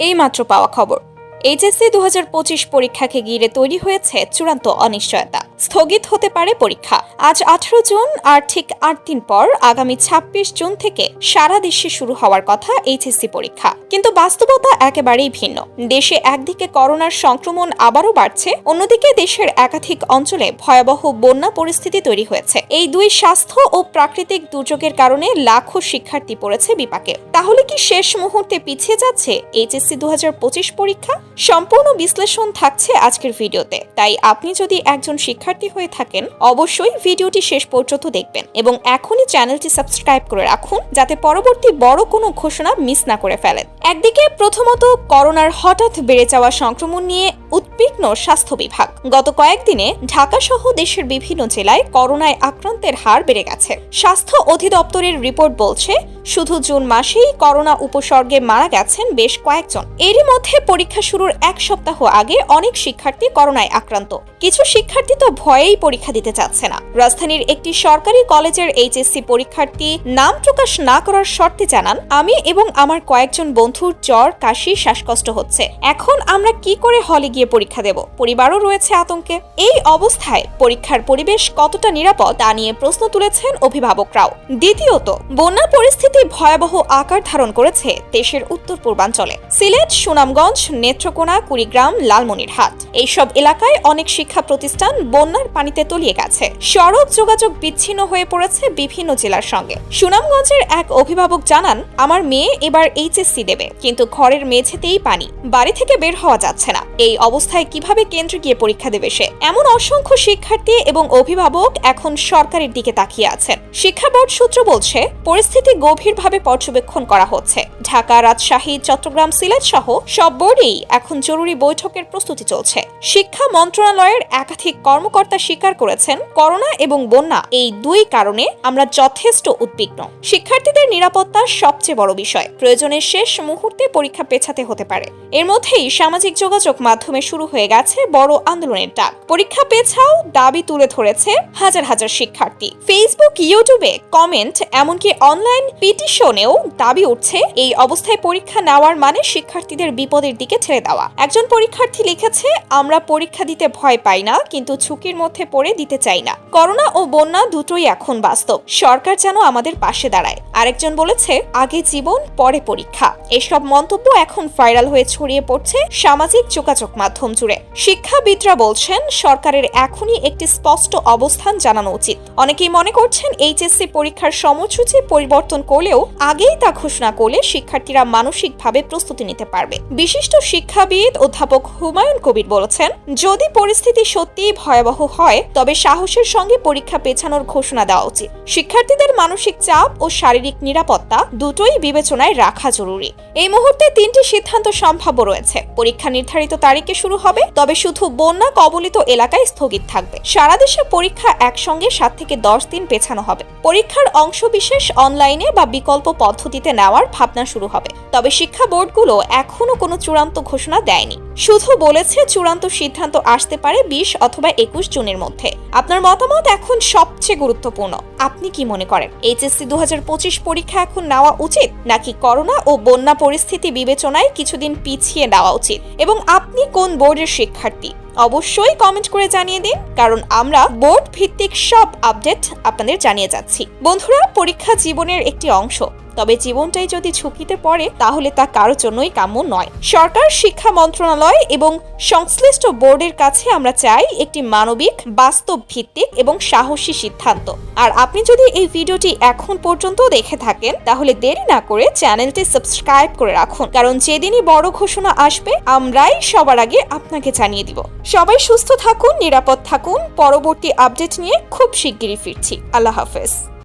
এইমাত্র পাওয়া খবর। এইচএসসি দু হাজার পঁচিশ পরীক্ষাকে ঘিরে তৈরি হয়েছে চূড়ান্ত অনিশ্চয়তা। স্থগিত হতে পারে পরীক্ষা। আজ আঠারো জুন আর ঠিক আট দিন পর আগামী ২৬ জুন থেকে সারা দেশে শুরু হওয়ার কথা এইচএসসি পরীক্ষা। কিন্তু বাস্তবতা একেবারেই ভিন্ন। দেশে একদিকে করোনার সংক্রমণ আবারও বাড়ছে, অন্যদিকে দেশের একাধিক অঞ্চলে ভয়াবহ বন্যা পরিস্থিতি তৈরি হয়েছে। এই দুই স্বাস্থ্য ও প্রাকৃতিক দুর্যোগের কারণে লাখো শিক্ষার্থী পড়েছে বিপাকে। তাহলে কি শেষ মুহূর্তে পিছিয়ে যাচ্ছে এইচএসসি দুহাজার পঁচিশ পরীক্ষা? সম্পূর্ণ বিশ্লেষণ থাকছে আজকের ভিডিওতে, তাই আপনি যদি একজন শিক্ষার্থী হয়ে থাকেন, অবশ্যই ভিডিওটি শেষ পর্যন্ত দেখবেন এবং এখনই চ্যানেলটি সাবস্ক্রাইব করে রাখুন, যাতে পরবর্তী বড় কোনো ঘোষণা মিস না করে ফেলেন। একদিকে প্রথমত করোনার হঠাৎ বেড়ে যাওয়া সংক্রমণ নিয়ে উদ্বিগ্ন স্বাস্থ্য বিভাগ। গত কয়েকদিনে ঢাকা সহ দেশের বিভিন্ন জেলায় করোনায় আক্রান্তের হার বেড়ে গেছে। স্বাস্থ্য অধিদপ্তরের রিপোর্ট বলছে শুধু জুন মাসেই করোনা উপসর্গে মারা গেছেন বেশ কয়েকজন। এরই মধ্যে পরীক্ষা শুরুর এক সপ্তাহ আগে অনেক শিক্ষার্থী করোনায় আক্রান্ত। কিছু শিক্ষার্থী তো ভয়েই পরীক্ষা দিতে চাচ্ছে না। রাজধানীর একটি সরকারি কলেজের এইচএসসি পরীক্ষার্থী নাম প্রকাশ না করার শর্তে জানান, আমি এবং আমার কয়েকজন বন্ধুর জ্বর, কাশি, শ্বাসকষ্ট হচ্ছে। এখন আমরা কি করে হলে গিয়ে পরীক্ষা দেব? পরিবারও রয়েছে আতঙ্কে। এই অবস্থায় পরীক্ষার পরিবেশ কতটা নিরাপদ তা নিয়ে প্রশ্ন তুলেছেন অভিভাবকরাও। দ্বিতীয়ত, বন্যা পরিস্থিতি ভয়াবহ আকার ধারণ করেছে দেশের উত্তর পূর্বাঞ্চলে। সিলেট, সুনামগঞ্জ, নেত্রকোনা, কুড়িগ্রাম, লালমনিরহাট। এইসব এলাকায় অনেক শিক্ষা প্রতিষ্ঠান বন্যার পানিতে তলিয়ে গেছে। সড়ক যোগাযোগ বিচ্ছিন্ন হয়ে পড়েছে বিভিন্ন জেলার সঙ্গে। সুনামগঞ্জের এক অভিভাবক জানান, আমার মেয়ে এবার এইচএসসি দেবে, কিন্তু ঘরের মেঝেতেই পানি। বাড়ি থেকে বের হওয়া যাচ্ছে না। এই অবস্থায় কীভাবে কেন্দ্রে গিয়ে পরীক্ষা দেবে সে? এমন অসংখ্য শিক্ষার্থী এবং অভিভাবক এখন সরকারের দিকে তাকিয়ে আছেন। শিক্ষা বোর্ড সূত্র বলছে, পরিস্থিতি গভীরভাবে পর্যবেক্ষণ করা হচ্ছে। ঢাকা, রাজশাহী, চট্টগ্রাম, সিলেট সহ সব বোর্ডেই এখন জরুরি বৈঠকের প্রস্তুতি চলছে। শিক্ষা মন্ত্রণালয়ের একাধিক কর্মকর্তা স্বীকার করেছেন, করোনা এবং বন্যা এই দুই কারণে আমরা যথেষ্ট উদ্বিগ্ন। শিক্ষার্থীদের নিরাপত্তা সবচেয়ে বড় বিষয়, প্রয়োজনের শেষ মুহূর্তে পরীক্ষা পেছাতে হতে পারে। এর মধ্যেই সামাজিক যোগাযোগ মাধ্যমে শুরু হয়ে গেছে বড় আন্দোলনের ডাক। পরীক্ষা পেছাও দাবি তুলে ধরেছে হাজার হাজার শিক্ষার্থী। ফেসবুক, ইউটিউবে কমেন্ট, এমনকি অনলাইন পিটিশনেও দাবি উঠছে, এই অবস্থায় পরীক্ষা নেওয়ার মানে শিক্ষার্থীদের বিপদের দিকে ছেড়ে দেওয়া। একজন পরীক্ষার্থী লিখেছে, আমরা পরীক্ষা দিতে ভয় পাই না, কিন্তু ঝুঁকির মধ্যে পড়ে দিতে চাই না। করোনা ও বন্যা দুটোই এখন বাস্তব। সরকার যেন আমাদের পাশে দাঁড়ায়। আরেকজন বলেছে, আগে জীবন, পরে পরীক্ষা। এসব মন্তব্য এখন ভাইরাল হয়ে ছড়িয়ে পড়ছে সামাজিক যোগাযোগ মাধ্যম জুড়ে। শিক্ষাবিদরা বলছেন, সরকারের এখনই একটি স্পষ্ট অবস্থান জানানো উচিত। অনেকেই মনে করছেন, এইচএসসি পরীক্ষার সময়সূচি পরিবর্তন করলেও আগেই তা ঘোষণা করলে শিক্ষার্থীরা মানসিকভাবে প্রস্তুতি নিতে পারবে। বিশিষ্ট শিক্ষাবিদ অধ্যাপক হুমায়ুন কবির বলেছেন, যদি পরিস্থিতি সত্যিই ভয়াবহ হয়, তবে সাহসের সঙ্গে পরীক্ষা পেছানোর ঘোষণা দেওয়া উচিত। শিক্ষার্থীদের মানসিক চাপ ও শারীরিক নিরাপত্তা দুটোই বিবেচনায় রাখা জরুরি। এই মুহূর্তে তিনটি সিদ্ধান্ত সম্ভাব্য রয়েছে। পরীক্ষা নির্ধারিত তারিখে শুরু হবে, তবে শুধু বন্যা কবলিত এলাকায় স্থগিত থাকবে। সারা দেশে পরীক্ষা একসঙ্গে সাত থেকে দশ দিন পেছানো হবে। পরীক্ষার অংশবিশেষ অনলাইনে বা বিকল্প পদ্ধতিতে নেওয়ার ভাবনা শুরু হবে। তবে শিক্ষা বোর্ডগুলো এখনও কোনো চূড়ান্ত ঘোষণা দেয়নি। শুধু বলেছে চূড়ান্ত সিদ্ধান্ত আসতে পারে বিশ অথবা একুশ জুনের মধ্যে। আপনার মতামত এখন সবচেয়ে গুরুত্বপূর্ণ। আপনি কি মনে করেন, এইচএসসি দু হাজার পঁচিশ পরীক্ষা এখন নেওয়া উচিত, নাকি করোনা ও বন্যা পরিস্থিতি বিবেচনায় কিছুদিন পিছিয়ে নেওয়া উচিত? এবং আপনি কোন বোর্ডের শিক্ষার্থী? অবশ্যই কমেন্ট করে জানিয়ে দিন, কারণ আমরা বোর্ড ভিত্তিক সব আপডেট আপনাদের জানিয়ে যাচ্ছি। বন্ধুরা, পরীক্ষা জীবনের একটি অংশ। তবে জীবনটাই যদি ঝুঁকিতে পড়ে, তাহলে তা কারোর জন্যই কাম্য নয়। সরকার, শিক্ষা মন্ত্রণালয় এবং সংশ্লিষ্ট বোর্ডের কাছে আমরা চাই একটি মানবিক বাস্তব ভিত্তিক এবং সাহসী সিদ্ধান্ত। আর আপনি যদি এই ভিডিওটি এখন পর্যন্ত দেখে থাকেন, তাহলে দেরি না করে চ্যানেলটি সাবস্ক্রাইব করে রাখুন। কারণ যেদিনই বড় ঘোষণা আসবে, আমরাই সবার আগে আপনাকে জানিয়ে দিব। সবাই সুস্থ থাকুন, নিরাপদ থাকুন। পরবর্তী আপডেট নিয়ে খুব শিগগিরই ফিরছি। আল্লাহ হাফেজ।